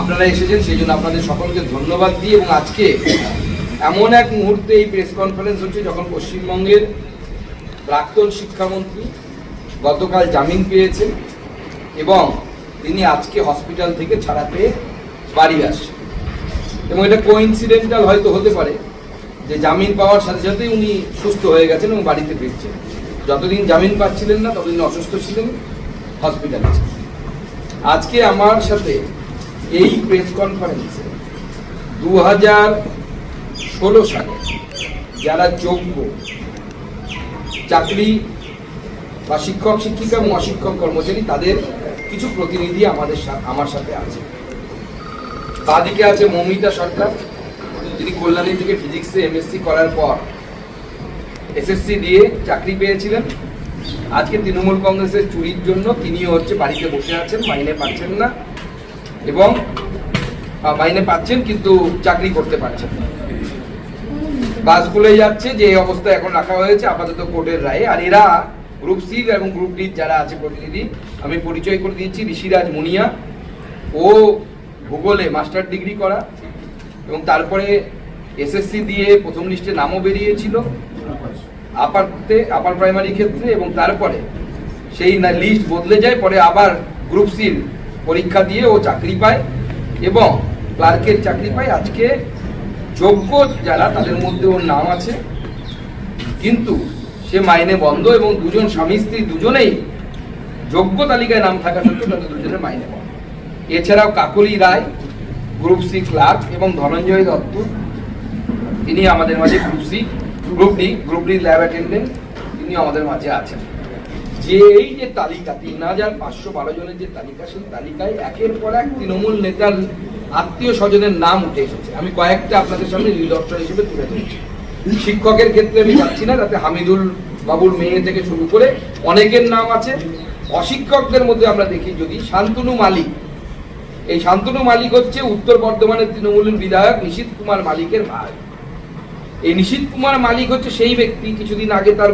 আপনারা এসেছেন, সেই জন্য আপনাদের সকলকে ধন্যবাদ দিই এবং আজকে এমন এক মুহূর্তে এই প্রেস কনফারেন্স হচ্ছে যখন পশ্চিমবঙ্গের প্রাক্তন শিক্ষামন্ত্রী গতকাল জামিন পেয়েছেন এবং তিনি আজকে হসপিটাল থেকে ছাড়া পেয়ে বাড়ি আসছেন। এবং এটা কোইন্সিডেন্টাল হয়তো হতে পারে যে জামিন পাওয়ার সাথে সাথে উনি সুস্থ হয়ে গেছেন এবং বাড়িতে ফিরছেন। যতদিন জামিন পাচ্ছিলেন না, ততদিন অসুস্থ ছিলেন হসপিটালে ছিলেন। আজকে আমার সাথে এই প্রেস কনফারেন্সে দু হাজার ষোলো সালে যারা যোগ্য চাকরি বা শিক্ষক, শিক্ষিকা এবং অশিক্ষক কর্মচারী, তাদের কিছু প্রতিনিধি আমাদের আমার সাথে আছে। বাদিকে আছে মৌমিতা সরকার। যিনি কল্যাণী থেকে ফিজিক্সে এমএসসি করার পর এসএসসি দিয়ে চাকরি পেয়েছিলেন। আজকে তৃণমূল কংগ্রেসের চুরির জন্য তিনিও হচ্ছে বাড়িতে বসে আছেন, মাইনে পাচ্ছেন না এবং মাইনে পাচ্ছেন কিন্তু চাকরি করতে পারছেন না। বাস খুলে যাচ্ছে, যে অবস্থা এখন রাখা হয়েছে, আপাতত কোর্টের রায়ে। আর এরা গ্রুপ সি এবং গ্রুপ ডি যারা আছে প্রতিনিধি, আমি পরিচয় করে দিয়েছি ঋষিরাজ মুনিয়া। ও ভূগোলে মাস্টার ডিগ্রি করা এবং তারপরে এসএসসি দিয়ে প্রথম লিস্টে নামও বেরিয়েছিল। আপারতে আপার প্রাইমারি ক্ষেত্রে এবং তারপরে সেই লিস্ট বদলে যায়, পরে আবার গ্রুপ সির পরীক্ষা দিয়ে ও চাকরি পায় এবং ক্লার্কের চাকরি পায়। আজকে যোগ্য যারা, তাদের মধ্যে ওর নাম আছে। কিন্তু সে মাইনে বন্ধ এবং দুজন স্বামী স্ত্রী দুজনেই যোগ্য তালিকায় নাম থাকা সত্ত্বেও তাদের দুজনের মাইনে বন্ধ। এছাড়াও Kakali Roy group C clerk এবং ধনঞ্জয় দত্ত, তিনি আমাদের মাঝে group C group D group D lab attendant তিনি আমাদের মাঝে আছেন। যে এই যে তালিকা, তিন হাজার পাঁচশো বারো জনের যে তালিকা, সেই তালিকায় একের পর এক তৃণমূল নেতার আত্মীয় স্বজনের নাম উঠে এসেছে। আমি কয়েকটা আপনাদের সামনে নিদর্শন হিসেবে তুলে ধরেছি। শিক্ষকের ক্ষেত্রে আমি যাচ্ছি না, তাতে হামিদুল বাবুর মেয়ে থেকে শুরু করে অনেকের নাম আছে। অশিক্ষকদের মধ্যে আমরা দেখি যদি শান্তনু মালিক। এই শান্তনু মালিক হচ্ছে উত্তর বর্ধমানের তৃণমূলের বিধায়ক নিশীত কুমার মালিকের ভাই। এই নিশীত কুমার মালিক হচ্ছে সেই ব্যক্তি। কিছুদিন আগে তার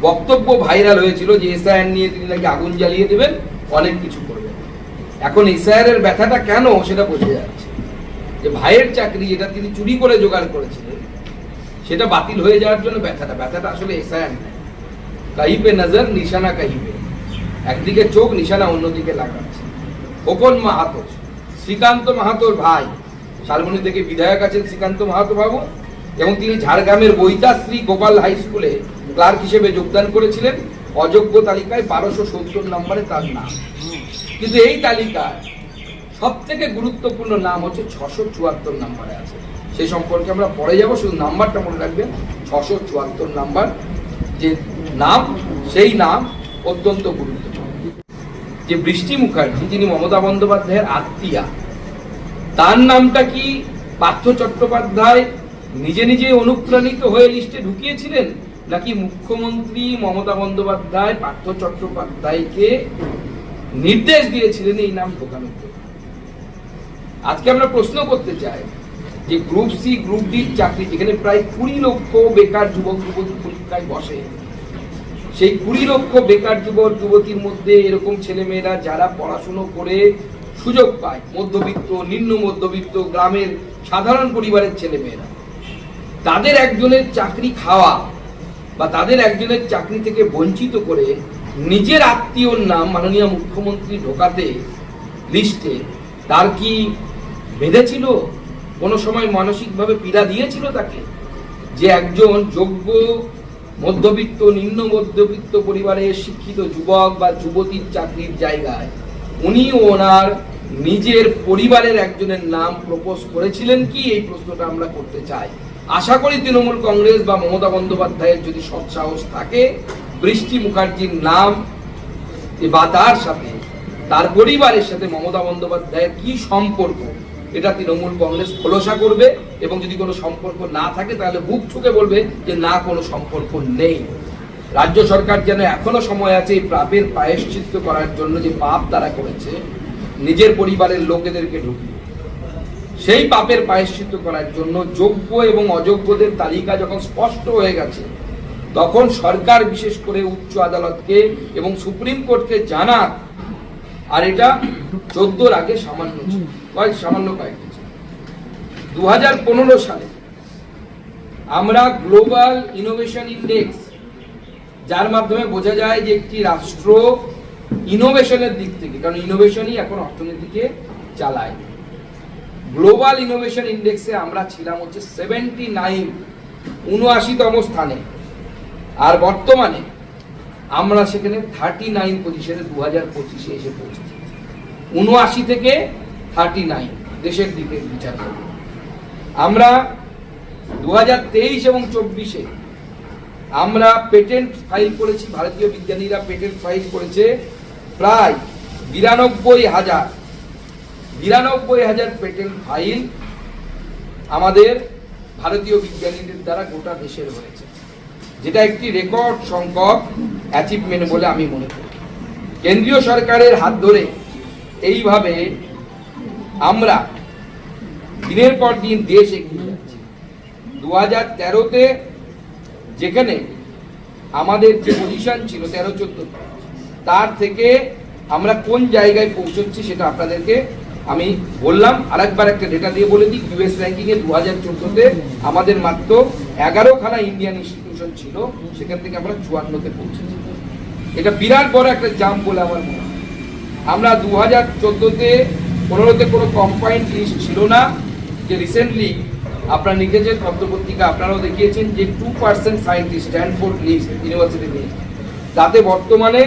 বক্তব্য ভাইরাল হয়েছিল যে এসআইআর নিয়ে তিনি নাকি আগুন জ্বালিয়ে দেবেন, অনেক কিছু করবেন। এখন এসআইআর ব্যথাটা কেন সেটা বোঝা যাচ্ছে। যে ভাইয়ের চাকরি যেটা তিনি চুরি করে জোগাড় করেছিলেন, সেটা বাতিল হয়ে যাওয়ার জন্য ব্যথাটা। ব্যথাটা আসলে এসআইআর নয়। কাহি পে নজর, নিশানা কাহি পে একদিকে চোখ, নিশানা অন্যদিকে লাগাচ্ছে। খোকন মাহাতো শ্রীকান্ত মাহাতোর ভাই শালমনি থেকে বিধায়ক আছেন শ্রীকান্ত মাহাতো বাবু। এবং তিনি ঝাড়গ্রামের বৈতাশ্রী গোপাল হাই স্কুলে ক্লার্ক হিসেবে যোগদান করেছিলেন। অযোগ্য তালিকায় বারোশো সত্তর নম্বরে তার নাম। কিন্তু এই তালিকায় সব থেকে গুরুত্বপূর্ণ নাম হচ্ছে ছশো চুয়াত্তর নম্বরে আছে। সেই সম্পর্কে আমরা পরে যাব, শুধু নাম্বারটা মনে রাখবেন, ছশো চুয়াত্তর নাম্বার। যে নাম, সেই নাম অত্যন্ত গুরুত্বপূর্ণ। যে বৃষ্টি মুখার্জি, যিনি মমতা বন্দ্যোপাধ্যায়ের আত্মীয়া, তার নামটা কি পার্থ চট্টোপাধ্যায় নিজে নিজে অনুপ্রাণিত হয়ে লিস্টে ঢুকিয়েছিলেন নাকি মুখ্যমন্ত্রী মমতা বন্দ্যোপাধ্যায়, পার্থ চট্টোপাধ্যায়কে নির্দেশ দিয়েছিলেন এই নাম ঢোকানোর জন্য? আজকে আমরা প্রশ্ন করতে চাই যে গ্রুপ সি, গ্রুপ ডি চাকরি, যেখানে প্রায় কুড়ি লক্ষ বেকার যুবক, যুবতী পরীক্ষায় বসে, সেই কুড়ি লক্ষ বেকার যুবক, যুবতীর মধ্যে এরকম ছেলেমেয়েরা যারা পড়াশুনো করে সুযোগ পায়, মধ্যবিত্ত, নিম্ন মধ্যবিত্ত, গ্রামের সাধারণ পরিবারের ছেলেমেয়েরা তাদের একজনের চাকরি খাওয়া বা তাদের একজনের চাকরি থেকে বঞ্চিত করে নিজের আত্মীয়র নাম মাননীয় মুখ্যমন্ত্রী ঢোকাতে লিস্টে তার কি বেঁধেছিল? কোনো সময় মানসিকভাবে পীড়া দিয়েছিল তাকে? যে একজন যোগ্য মধ্যবিত্ত, নিম্ন মধ্যবিত্ত পরিবারের শিক্ষিত যুবক বা যুবতীর চাকরির জায়গায় উনি ওনার নিজের পরিবারের একজনের নাম প্রপোজ করেছিলেন কি? এই প্রশ্নটা আমরা করতে চাই। আশা করি তৃণমূল কংগ্রেস বা মমতা বন্দ্যোপাধ্যায়ের যদি সৎসাহস থাকে, বৃষ্টি মুখার্জির নাম বা তার সাথে, তার পরিবারের সাথে মমতা বন্দ্যোপাধ্যায়ের কি সম্পর্ক, এটা তৃণমূল কংগ্রেস খোলসা করবে এবং যদি কোনো সম্পর্ক না থাকে, তাহলে বুক ঠুকে বলবে যে না, কোনো সম্পর্ক নেই। রাজ্য সরকার যেন এখনও সময় আছে এই পাপের প্রায়শ্চিত্ত করার জন্য যে পাপ তারা করেছে, নিজের পরিবারের লোকেদেরকে ঢুকিয়ে সেই পাপের প্রায়শ্চিত্ত করার জন্য যোগ্য এবং অযোগ্যদের তালিকা যখন স্পষ্ট হয়ে গেছে, তখন সরকার বিশেষ করে উচ্চ আদালতকে এবং সুপ্রিম কোর্টকে জানাক আর এটা চোদ্দোর আগে সামান্য কয়েক, সামান্য কয়েকটা ছিল। দু হাজার পনেরো সালে আমরা গ্লোবাল ইনোভেশন ইন্ডেক্স, যার মাধ্যমে বোঝা যায় যে একটি রাষ্ট্র ইনোভেশনের দিক থেকে, কারণ ইনোভেশনই এখন অর্থনীতিকে চালায়। গ্লোবাল ইনোভেশন ইন্ডেক্সে আমরা ছিলাম হচ্ছে সেভেন্টি নাইন উনআশিতম স্থানে। আর বর্তমানে আমরা সেখানে থার্টি নাইন পজিশনে দু হাজার পঁচিশে এসে পৌঁছেছি। উনআশি থেকে থার্টি নাইন দেশের দিকে বিচার করব। আমরা দু হাজার তেইশ এবং চব্বিশে আমরা পেটেন্ট ফাইল করেছি, ভারতীয় বিজ্ঞানীরা পেটেন্ট ফাইল করেছে প্রায় বিরানব্বই হাজার। বিরানব্বই হাজার পেটেন্ট ফাইল আমাদের ভারতীয় বিজ্ঞানীদের দ্বারা গোটা দেশের হয়েছে। যেটা একটি রেকর্ড সংখ্যক অ্যাচিভমেন্ট বলে আমি মনে করি। কেন্দ্রীয় সরকারের হাত ধরে এইভাবে আমরা দিনের পর দিন দেশ এগিয়ে যাচ্ছি। দু হাজার তেরোতে যেখানে আমাদের যে পজিশন ছিল তেরো চোদ্দ, তার থেকে আমরা কোন জায়গায় পৌঁছচ্ছি সেটা আপনাদেরকে আমি বললাম, আরেকবার একটা ডেটা দিয়ে বলে দিই ইউএস র্যাঙ্কিং এ দু হাজার চোদ্দোতে আমাদের মাত্র এগারোখানা ইন্ডিয়ান ইনস্টিটিউশন ছিল, সেখান থেকে আমরা চুয়ান্নতে পৌঁছেছি। এটা বিরাট বড় একটা জাম্প বলে আমার মনে হয়। আমরা দু হাজার চোদ্দোতে পনেরোতে কোনো কম্পাইন্ড লিস্ট ছিল না, যে রিসেন্টলি আপনারা লিখেছেন, পত্রপত্রিকা আপনারাও দেখিয়েছেন যে two percent scientist Stanford list university list তাতে বর্তমানে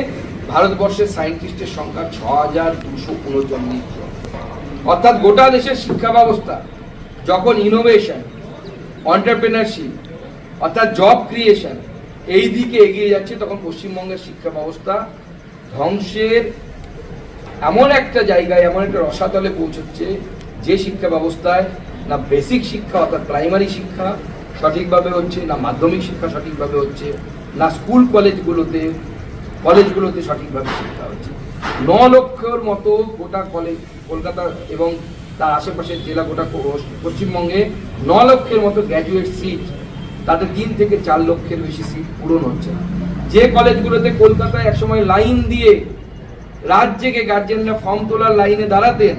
ভারতবর্ষের সায়েন্টিস্টের সংখ্যা ছ হাজার দুশো উনচল্লিশ জন। অর্থাৎ গোটা দেশের শিক্ষা ব্যবস্থা, যখন ইনোভেশন অন্টারপ্রেনারশিপ অর্থাৎ জব ক্রিয়েশন এই দিকে এগিয়ে যাচ্ছে, তখন পশ্চিমবঙ্গের শিক্ষা ব্যবস্থা ধ্বংসের এমন একটা জায়গায়, এমন একটা রসাতলে পৌঁছচ্ছে যে শিক্ষা ব্যবস্থায় না বেসিক শিক্ষা, অর্থাৎ প্রাইমারি শিক্ষা সঠিকভাবে হচ্ছে, না মাধ্যমিক শিক্ষা সঠিকভাবে হচ্ছে, না স্কুল কলেজগুলোতে কলেজগুলোতে সঠিকভাবে শিক্ষা হচ্ছে। ন লক্ষর মতো গোটা কলেজ কলকাতা এবং তার আশেপাশের জেলা গোটা পশ্চিমবঙ্গে ন লক্ষের মতো গ্র্যাজুয়েট সিট তাতে তিন থেকে চার লক্ষের বেশি সিট পূরণ হচ্ছে না। যে কলেজগুলোতে কলকাতায় একসময় লাইন দিয়ে রাত জেগে গার্জেনরা ফর্ম তোলার লাইনে দাঁড়াতেন,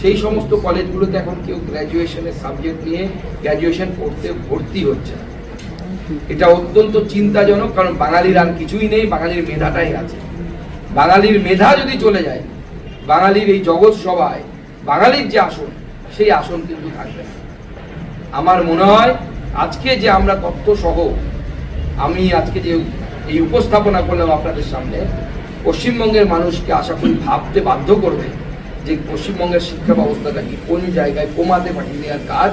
সেই সমস্ত কলেজগুলোতে এখন কেউ গ্র্যাজুয়েশনের সাবজেক্ট নিয়ে গ্র্যাজুয়েশন পড়তে ভর্তি হচ্ছে না। এটা অত্যন্ত চিন্তাজনক, কারণ বাঙালির আর কিছুই নেই, বাঙালির মেধাটাই আছে। বাঙালির মেধা যদি চলে যায় বাঙালির এই জগৎ সভায়, বাঙালির যে আসন, সেই আসন কিন্তু থাকবে আমার মনে হয় আজকে যে আমরা তথ্য সহ আমি আজকে যে এই উপস্থাপনা করলাম আপনাদের সামনে, পশ্চিমবঙ্গের মানুষকে আশা করি ভাবতে বাধ্য করবে যে পশ্চিমবঙ্গের শিক্ষা ব্যবস্থাটা কি, কোন জায়গায় কমাতে পাঠিয়ে দেওয়ার কাজ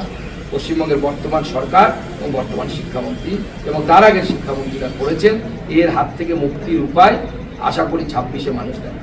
পশ্চিমবঙ্গের বর্তমান সরকার এবং বর্তমান শিক্ষামন্ত্রী এবং তার আগের শিক্ষামন্ত্রীরা করেছেন। এর হাত থেকে মুক্তির উপায় আশা করি ছাব্বিশে মানুষ দেয়